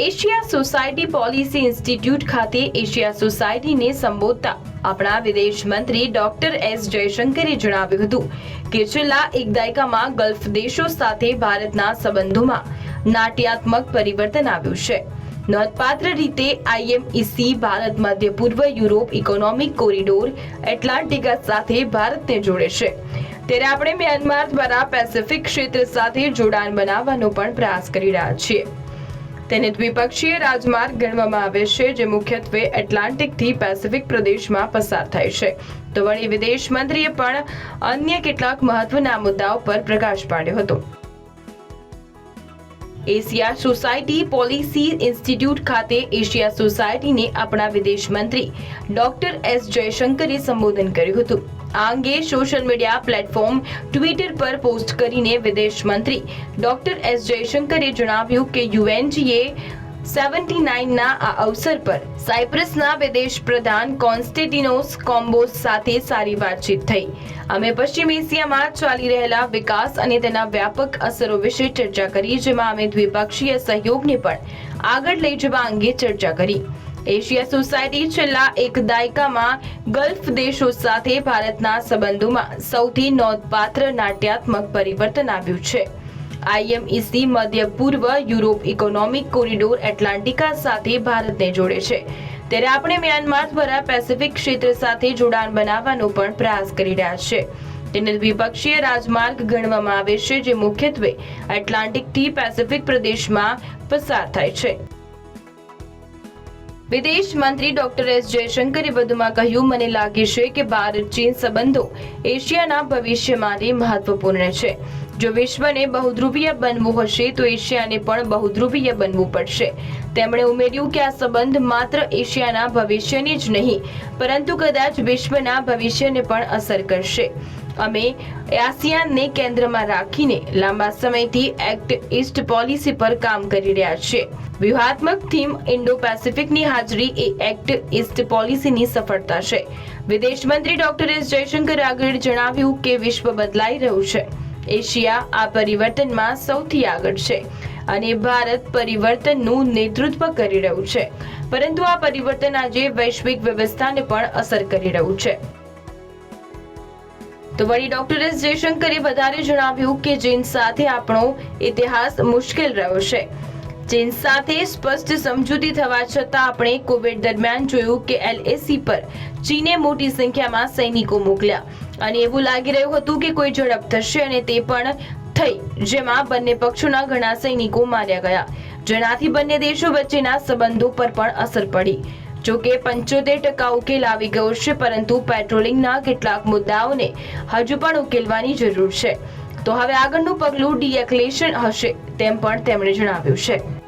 Asia Society Policy Institute ખાતે Asia સોસાયટીને સંબોધતા આપણા વિદેશ મંત્રી ડોક્ટર એસ જયશંકરે જણાવ્યું હતું કે છેલ્લા એક દાયકામાં ગલ્ફ દેશો સાથે ભારતના સંબંધોમાં નાટ્યાત્મક પરિવર્તન આવ્યું છે. નોંધપાત્ર રીતે આઈએમઈસી ભારત મધ્ય પૂર્વ યુરોપ ઇકોનોમિક કોરિડોર, એટલાન્ટિકા સાથે ભારતને જોડે છે. ત્યારે આપણે મ્યાનમાર દ્વારા પેસિફિક ક્ષેત્ર સાથે જોડાણ બનાવવાનો પણ પ્રયાસ કરી રહ્યા છીએ. તેને દ્વિપક્ષીય રાજમાર્ગ ગણવામાં આવે છે, જે મુખ્યત્વે એટલાન્ટિકથી પેસિફિક પ્રદેશમાં પસાર થાય છે. તો વળી વિદેશ મંત્રીએ પણ અન્ય કેટલાક મહત્વના મુદ્દાઓ પર પ્રકાશ પાડ્યો હતો. એશિયા સોસાયટી પોલિસી ઇન્સ્ટિટ્યૂટ ખાતે એશિયા સોસાયટીને આપણા વિદેશ મંત્રી ડોક્ટર એસ જયશંકરે સંબોધન કર્યું હતું. આ અંગે સોશિયલ મીડિયા પ્લેટફોર્મ ટ્વિટર પર પોસ્ટ કરીને વિદેશ મંત્રી ડોક્ટર એસ જયશંકરે જણાવ્યું કે યુએનજીએ સેવન્ટી નાઇનના આ અવસર પર સાયપ્રસના વિદેશ પ્રધાન કોન્સ્ટેટિનોસ કોમ્બોસ સાથે સારી વાતચીત થઈ. અમે પશ્ચિમ એશિયામાં ચાલી રહેલા વિકાસ અને તેના વ્યાપક અસરો વિશે ચર્ચા કરી, જેમાં અમે દ્વિપક્ષીય સહયોગને પણ આગળ લઈ જવા અંગે ચર્ચા કરી. એશિયા સોસાયટી છેલ્લા એક દાયકામાં ગલ્ફ દેશો સાથે ભારતના સંબંધોમાં સૌથી નોંધપાત્ર નાટ્યાત્મક પરિવર્તન આવ્યું છે. આઈએમઈસી, મધ્ય પૂર્વ યુરોપ ઇકોનોમિક કોરિડોર એટલાન્ટિકા સાથે ભારતને જોડે છે. ત્યારે આપણે મ્યાનમાર દ્વારા પેસિફિક ક્ષેત્ર સાથે જોડાણ બનાવવાનો પણ પ્રયાસ કરી રહ્યા છે. તેને દ્વિપક્ષીય રાજમાર્ગ ગણવામાં આવે છે, જે મુખ્યત્વે એટલાન્ટિકથી પેસિફિક પ્રદેશમાં પસાર થાય છે. વિદેશ મંત્રી ડોક્ટર એસ જયશંકરે વધુમાં કહ્યું, મને લાગે છે કે ભારત, ચીન સંબંધો એશિયાના ભવિષ્ય માટે મહત્વપૂર્ણ છે. જો વિશ્વને બહુધ્રુવીય બનવું હશે, તો એશિયાને પણ બહુધ્રુવીય બનવું પડશે. તેમણે ઉમેર્યું કે આ સંબંધ માત્ર એશિયાના ભવિષ્યને જ નહીં, પરંતુ કદાચ વિશ્વના ભવિષ્યને પણ અસર કરશે. અમે આસિયાનને કેન્દ્રમાં રાખીને લાંબા સમયથી એક્ટ ઇસ્ટ પોલિસી પર કામ કરી રહ્યા છીએ વ્યૂહાત્મક થીમ ઇન્ડો પેસિફિકની હાજરી એ એક્ટ ઇસ્ટ પોલિસીની સફળતા છે. વિદેશ મંત્રી ડોક્ટર એસ જયશંકર આગળ જણાવ્યું કે વિશ્વ બદલાઈ રહ્યું છે. એશિયા આ પરિવર્તનમાં સૌથી આગળ છે અને ભારત પરિવર્તનનું નેતૃત્વ કરી રહ્યું છે. પરંતુ આ પરિવર્તન આજે વૈશ્વિક વ્યવસ્થાને પણ અસર કરી રહ્યું છે. તો વળી ડોક્ટર એસ જયશંકરે વધારે જણાવ્યું કે ચીન સાથે આપણો ઇતિહાસ મુશ્કેલ રહ્યો છે. ચીન સાથે સ્પષ્ટ સમજૂતી થવા છતાં આપણે કોવિડ દરમિયાન જોયું કે એલએસી પર ચીને મોટી સંખ્યામાં સૈનિકો મોકલ્યા. અને એવું લાગી રહ્યું હતું કે કોઈ ઝડપ થશે અને તે પણ થઈ, જેમાં બંને પક્ષોના ઘણા સૈનિકો માર્યા ગયા. જેનાથી બંને દેશો વચ્ચેના સંબંધો પર પણ અસર પડી. જોકે પંચોતેર ટકા ઉકેલ આવી ગયો છે, પરંતુ પેટ્રોલિંગના કેટલાક મુદ્દાઓને હજુ પણ ઉકેલવાની જરૂર છે. તો હવે આગળનું પગલું ડીએક્લેશન હશે, તેમ પણ તેમણે જણાવ્યું છે.